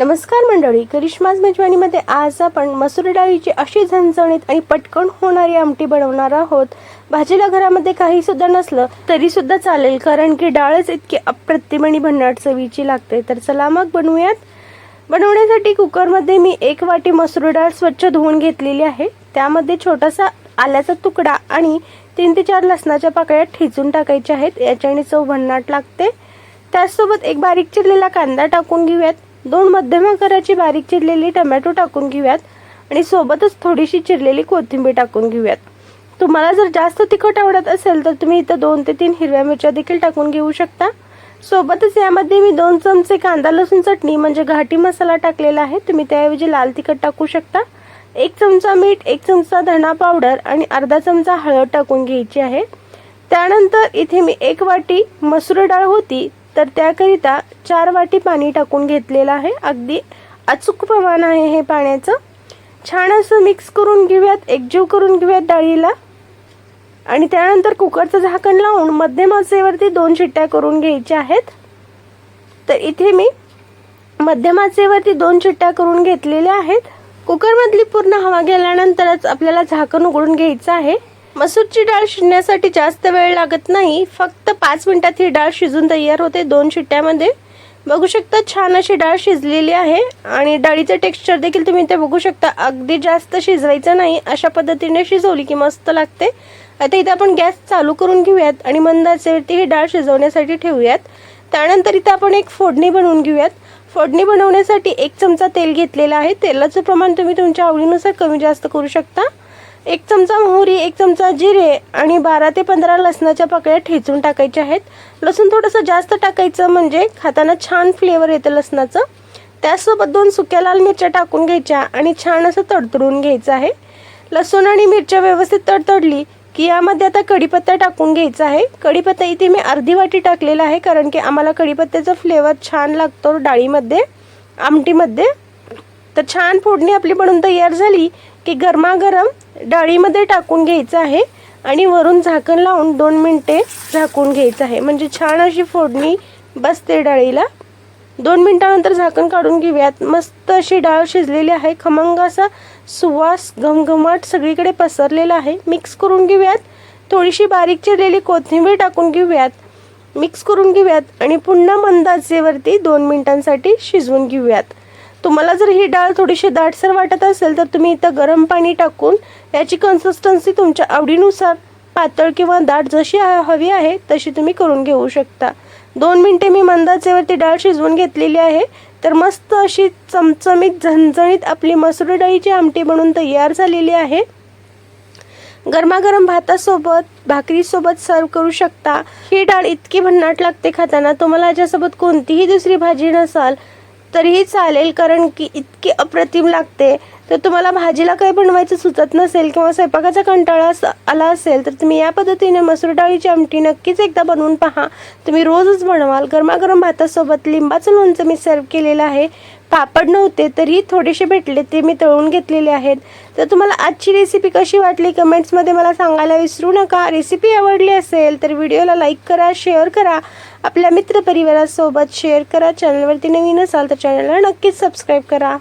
नमस्कार मंडळी करिश्माज मेजवानीमध्ये आज आपण मसूर डाळीची अशी झणझणीत आणि पटकन होणारी आमटी बनवणार आहोत. भाजीला घरामध्ये काही सुद्धा नसलं तरी सुद्धा चालेल कारण की डाळच इतकी अप्रतिम आणि भन्नाट चवीची लागते. तर चला मग बनवूयात. बनवण्यासाठी कुकरमध्ये मी एक वाटी मसूर डाळ स्वच्छ धुवून घेतलेली आहे. त्यामध्ये छोटासा आल्याचा तुकडा आणि तीन ते चार लसणाच्या पाकळ्या ठेचून टाकायच्या आहेत. याच्याने चव भन्नाट लागते. त्याचसोबत एक बारीक चिरलेला कांदा टाकून घेऊयात. दोन मध्यम आकाराची बारीक चिरलेली टमॅटो टाकून घेऊयात आणि सोबतच थोडीशी चिरलेली कोथिंबीर टाकून घेऊयात. तुम्हाला जर जास्त तिखट आवडत असेल तर तुम्ही इथं दोन ते तीन हिरव्या मिरच्या देखील टाकून घेऊ शकता. सोबतच यामध्ये मी दोन चमचे कांदा लसूण चटणी म्हणजे घाटी मसाला टाकलेला आहे. तुम्ही त्याऐवजी लाल तिखट टाकू शकता. एक चमचा मीठ एक चमचा धणा पावडर आणि अर्धा चमचा हळद टाकून घ्यायची आहे. त्यानंतर इथे मी एक वाटी मसूर डाळ होती तर त्याकरिता चार वाटी पाणी टाकून घेतलेलं आहे. अगदी अचूक प्रमाण आहे हे पाण्याचं. छान असं मिक्स करून घेऊयात एकजीव करून घेऊयात डाळीला. आणि त्यानंतर कुकरचं झाकण लावून मध्यम आचेवरती दोन शिट्ट्या करून घ्यायच्या आहेत. तर इथे मी मध्यम आचेवरती दोन शिट्ट्या करून घेतलेल्या आहेत. कुकरमधली पूर्ण हवा गेल्यानंतरच आपल्याला झाकण उघडून घ्यायचं आहे. मसूरची डाळ शिजण्यासाठी जास्त वेळ लागत नाही फक्त पाच मिनटात ही डाळ शिजून तयार होते. दोन शिट्ट्यामध्ये. बघू शकता छान अशी डाळ शिजलेली आहे. आणि डाळीचं टेक्स्चर देखील तुम्ही इथे बघू शकता. अगदी जास्त शिजवायचं नाही. अशा पद्धतीने शिजवली की मस्त लागते. आता इथे आपण गॅस चालू करून घेऊयात आणि मंद आचेवरती ही डाळ शिजवण्यासाठी ठेवूयात. त्यानंतर इथे आपण एक फोडणी बनवून घेऊयात. फोडणी बनवण्यासाठी एक चमचा तेल घेतलेला आहे. तेलाचं प्रमाण तुम्ही तुमच्या आवडीनुसार कमी जास्त करू शकता. एक चमचा मोहरी एक चमचा जिरे आणि बारा ते पंधरा लसणाच्या पाकळ्या ठेचून टाकायच्या आहेत. लसूण थोडंसं जास्त टाकायचं म्हणजे खाताना छान फ्लेवर येतं लसणाचं. त्यासोबत दोन सुक्या लाल मिरच्या टाकून घ्यायच्या आणि छान असं तडतडून घ्यायचं आहे. लसूण आणि मिरच्या व्यवस्थित तडतडली की यामध्ये आता कढीपत्ता टाकून घ्यायचा आहे. कढीपत्ता इथे मी अर्धी वाटी टाकलेला आहे कारण की आम्हाला कढीपत्त्याचा फ्लेवर छान लागतो डाळीमध्ये आमटीमध्ये. तर छान फोडणी आपली बनून तयार झाली की गरमागरम डाळीमध्ये टाकून घ्यायचं आहे आणि वरून झाकण लावून दोन मिनटे झाकून घ्यायचं आहे. म्हणजे छान अशी फोडणी बसते डाळीला. दोन मिनटानंतर झाकण काढून घेऊयात. मस्त अशी डाळ शिजलेली आहे. खमंग असा सुवास घमघमाट सगळीकडे पसरलेला आहे. मिक्स करून घेऊयात. थोडीशी बारीक चिरलेली कोथिंबीर टाकून घेऊयात. मिक्स करून घेऊयात आणि पुन्हा मंदाचेवरती दोन मिनटांसाठी शिजवून घेऊयात. तुम्हाला जर ही डाळ थोडीशी दाटसर वाटत असेल तर तुम्ही इथं गरम पाणी टाकून याची कन्सिस्टन्सी तुमच्या आवडीनुसार पातळ किंवा दाट जशी हवी आहे तशी तुम्ही करून घेऊ शकता. दोन मिनटे मी मंदाचेवरती डाळ शिजवून घेतलेली आहे. तर मस्त अशी चमचमीत झणझणीत आपली मसूर डाळीची आमटी बनून तयार झालेली आहे. गरमागरम भातासोबत भाकरीसोबत सर्व करू शकता. ही डाळ इतकी भन्नाट लागते खाताना तुम्हाला याच्यासोबत कोणतीही दुसरी भाजी नसाल तरीही चालेल कारण की इतकी अप्रतिम लागते. तर तुम्हाला भाजीला काही बनवायचं सुचत नसेल किंवा स्वयंपाकाचा कंटाळा आला असेल तर तुम्ही या पद्धतीने मसूर डाळीची आमटी नक्कीच एकदा बनवून पहा. तुम्ही रोजच बनवाल. गरमागरम भातासोबत लिंबाचं लोणचं मी सर्व केलेलं आहे. पापड नव्हते तरी थोडेसे भेटले ते मी तळून घेतलेले आहेत. तर तुम्हाला आजची रेसिपी कशी वाटली? कमेंट्समध्ये मला सांगायला विसरू नका. रेसिपी आवडली असेल तर व्हिडिओला लाईक करा शेअर करा. आपल्या मित्रपरिवारासोबत शेअर करा. चॅनलवरती नवीन असाल तर चॅनलला नक्कीच सबस्क्राईब करा.